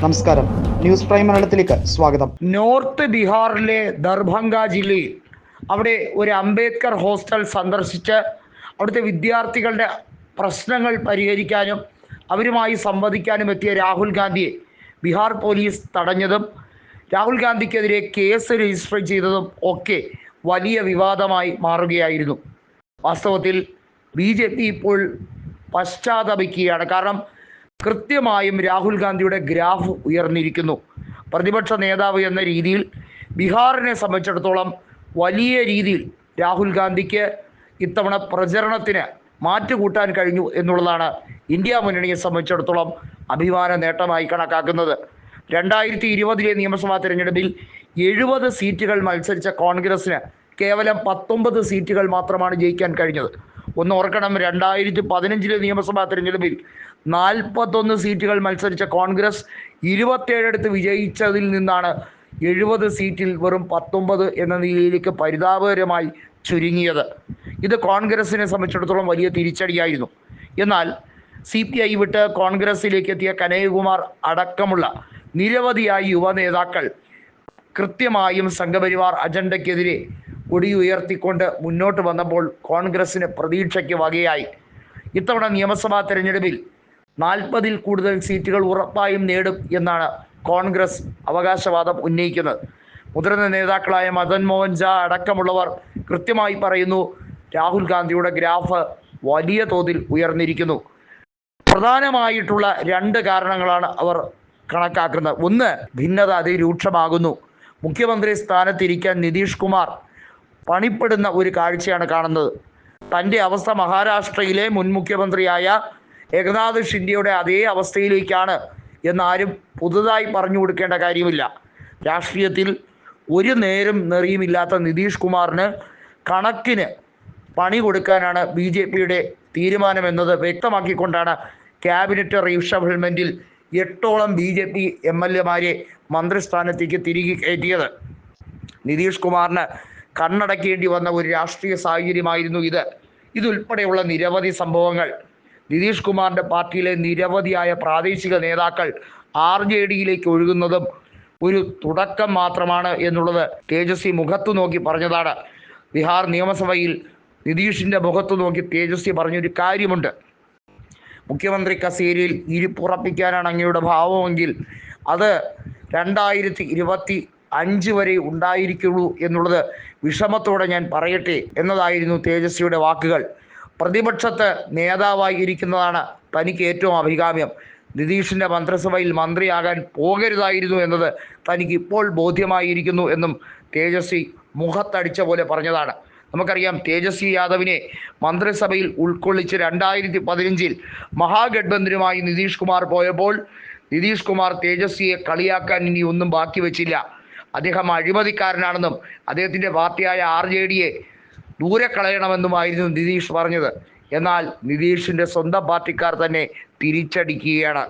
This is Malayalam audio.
നമസ്കാരം. ന്യൂസ് പ്രൈം മലയാളത്തിലേക്ക് സ്വാഗതം. നോർത്ത് ബീഹാറിലെ ദർഭംഗ ജില്ലയിൽ അവിടെ ഒരു അംബേദ്കർ ഹോസ്റ്റൽ സന്ദർശിച്ച് അവിടുത്തെ വിദ്യാർത്ഥികളുടെ പ്രശ്നങ്ങൾ പരിഹരിക്കാനും അവരുമായി സംവദിക്കാനും എത്തിയ രാഹുൽ ഗാന്ധിയെ ബീഹാർ പോലീസ് തടഞ്ഞതും രാഹുൽ ഗാന്ധിക്കെതിരെ കേസ് രജിസ്റ്റർ ചെയ്തതും ഒക്കെ വലിയ വിവാദമായി മാറുകയായിരുന്നു. വാസ്തവത്തിൽ ബി ജെ പി ഇപ്പോൾ പശ്ചാത്തപിക്കുകയാണ്. കാരണം കൃത്യമായും രാഹുൽ ഗാന്ധിയുടെ ഗ്രാഫ് ഉയർന്നിരിക്കുന്നു. പ്രതിപക്ഷ നേതാവ് എന്ന രീതിയിൽ ബീഹാറിനെ സംബന്ധിച്ചിടത്തോളം വലിയ രീതിയിൽ രാഹുൽ ഗാന്ധിക്ക് ഇത്തവണ പ്രചരണത്തിന് മാറ്റുകൂട്ടാൻ കഴിഞ്ഞു എന്നുള്ളതാണ് ഇന്ത്യ മുന്നണിയെ സംബന്ധിച്ചിടത്തോളം അഭിമാന നേട്ടമായി കണക്കാക്കുന്നത്. രണ്ടായിരത്തി ഇരുപതിലെ നിയമസഭാ തിരഞ്ഞെടുപ്പിൽ എഴുപത് സീറ്റുകൾ മത്സരിച്ച കോൺഗ്രസിന് കേവലം പത്തൊമ്പത് സീറ്റുകൾ മാത്രമാണ് ജയിക്കാൻ കഴിഞ്ഞത്. ഒന്ന് ഓർക്കണം രണ്ടായിരത്തി പതിനഞ്ചിലെ നിയമസഭാ തെരഞ്ഞെടുപ്പിൽ നാൽപ്പത്തൊന്ന് സീറ്റുകൾ മത്സരിച്ച കോൺഗ്രസ് ഇരുപത്തേഴെടുത്ത് വിജയിച്ചതിൽ നിന്നാണ് എഴുപത് സീറ്റിൽ വെറും പത്തൊമ്പത് എന്ന നിലയിലേക്ക് പരിതാപകരമായി ചുരുങ്ങിയത്. ഇത് കോൺഗ്രസിനെ സംബന്ധിച്ചിടത്തോളം വലിയ തിരിച്ചടിയായിരുന്നു. എന്നാൽ സി പി ഐ വിട്ട് കോൺഗ്രസിലേക്ക് എത്തിയ കനയ്യകുമാർ അടക്കമുള്ള നിരവധിയായ യുവ നേതാക്കൾ കൃത്യമായും സംഘപരിവാർ അജണ്ടയ്ക്കെതിരെ കൊടി ഉയർത്തിക്കൊണ്ട് മുന്നോട്ട് വന്നപ്പോൾ കോൺഗ്രസിന് പ്രതീക്ഷയ്ക്ക് വകയായി. ഇത്തവണ നിയമസഭാ തെരഞ്ഞെടുപ്പിൽ നാൽപ്പതിൽ കൂടുതൽ സീറ്റുകൾ ഉറപ്പായും നേടും എന്നാണ് കോൺഗ്രസ് അവകാശവാദം ഉന്നയിക്കുന്നത്. മുതിർന്ന നേതാക്കളായ മദൻ മോഹൻ ജാ അടക്കമുള്ളവർ കൃത്യമായി പറയുന്നു രാഹുൽ ഗാന്ധിയുടെ ഗ്രാഫ് വലിയ തോതിൽ ഉയർന്നിരിക്കുന്നു. പ്രധാനമായിട്ടുള്ള രണ്ട് കാരണങ്ങളാണ് അവർ കണക്കാക്കുന്നത്. ഒന്ന് ഭിന്നത അതിരൂക്ഷമാകുന്നു. മുഖ്യമന്ത്രി സ്ഥാനത്തിരിക്കാൻ നിതീഷ് കുമാർ പണിപ്പെടുന്ന ഒരു കാഴ്ചയാണ് കാണുന്നത്. തന്റെ അവസ്ഥ മഹാരാഷ്ട്രയിലെ മുൻ മുഖ്യമന്ത്രിയായ ഏകനാഥ് ഷിൻഡെയുടെ അതേ അവസ്ഥയിലേക്കാണ് എന്നാരും പുതുതായി പറഞ്ഞു കൊടുക്കേണ്ട കാര്യമില്ല. രാഷ്ട്രീയത്തിൽ ഒരു നേരം നെറിയുമില്ലാത്ത നിതീഷ് കുമാറിന് കണക്കിന് പണി കൊടുക്കാനാണ് ബി ജെ പിയുടെ തീരുമാനമെന്നത് വ്യക്തമാക്കിക്കൊണ്ടാണ് ക്യാബിനറ്റ് റീഷഫിൾമെന്റിൽ എട്ടോളം B J P M L എമാരെ മന്ത്രിസ്ഥാനത്തേക്ക് തിരികെ കയറ്റിയത്. നിതീഷ് കുമാറിന് കണ്ണടക്കേണ്ടി വന്ന ഒരു രാഷ്ട്രീയ സാഹചര്യമായിരുന്നു ഇത്. ഇതുൾപ്പെടെയുള്ള നിരവധി സംഭവങ്ങൾ. നിതീഷ് കുമാറിന്റെ പാർട്ടിയിലെ നിരവധിയായ പ്രാദേശിക നേതാക്കൾ ആർ ജെ ഡിയിലേക്ക് ഒഴുകുന്നതും ഒരു തുടക്കം മാത്രമാണ് എന്നുള്ളത് തേജസ്വി മുഖത്തു നോക്കി പറഞ്ഞതാണ്. ബീഹാർ നിയമസഭയിൽ നിതീഷിന്റെ മുഖത്തു നോക്കി തേജസ്വി പറഞ്ഞൊരു കാര്യമുണ്ട്. മുഖ്യമന്ത്രി കസേരയിൽ ഇരിപ്പുറപ്പിക്കാനാണ് അങ്ങയുടെ ഭാവമെങ്കിൽ അത് രണ്ടായിരത്തി ഇരുപത്തി അഞ്ച് വരെ ഉണ്ടായിരിക്കുള്ളൂ എന്നുള്ളത് വിഷമത്തോടെ ഞാൻ പറയട്ടെ എന്നതായിരുന്നു തേജസ്വിയുടെ വാക്കുകൾ. പ്രതിപക്ഷത്ത് നേതാവായി ഇരിക്കുന്നതാണ് തനിക്ക് ഏറ്റവും അഭികാമ്യം. നിതീഷിന്റെ മന്ത്രിസഭയിൽ മന്ത്രിയാകാൻ പോകരുതായിരുന്നു എന്നത് തനിക്ക് ഇപ്പോൾ ബോധ്യമായിരിക്കുന്നു എന്നും തേജസ്വി മുഖത്തടിച്ച പോലെ പറഞ്ഞതാണ്. നമുക്കറിയാം തേജസ്വി യാദവിനെ മന്ത്രിസഭയിൽ ഉൾക്കൊള്ളിച്ച് രണ്ടായിരത്തി പതിനഞ്ചിൽ മഹാഗഡ്ബന്ധനുമായി നിതീഷ് കുമാർ പോയപ്പോൾ നിതീഷ് കുമാർ തേജസ്വിയെ കളിയാക്കാൻ ഇനി ഒന്നും ബാക്കി വെച്ചില്ല. അദ്ദേഹം അഴിമതിക്കാരനാണെന്നും അദ്ദേഹത്തിന്റെ പാർട്ടിയായ ആർ ജെ ഡിയെ ദൂരെ കളയണമെന്നുമായിരുന്നു നിതീഷ് പറഞ്ഞത്. എന്നാൽ നിതീഷിന്റെ സ്വന്തം പാർട്ടിക്കാർ തന്നെ തിരിച്ചടിക്കുകയാണ്.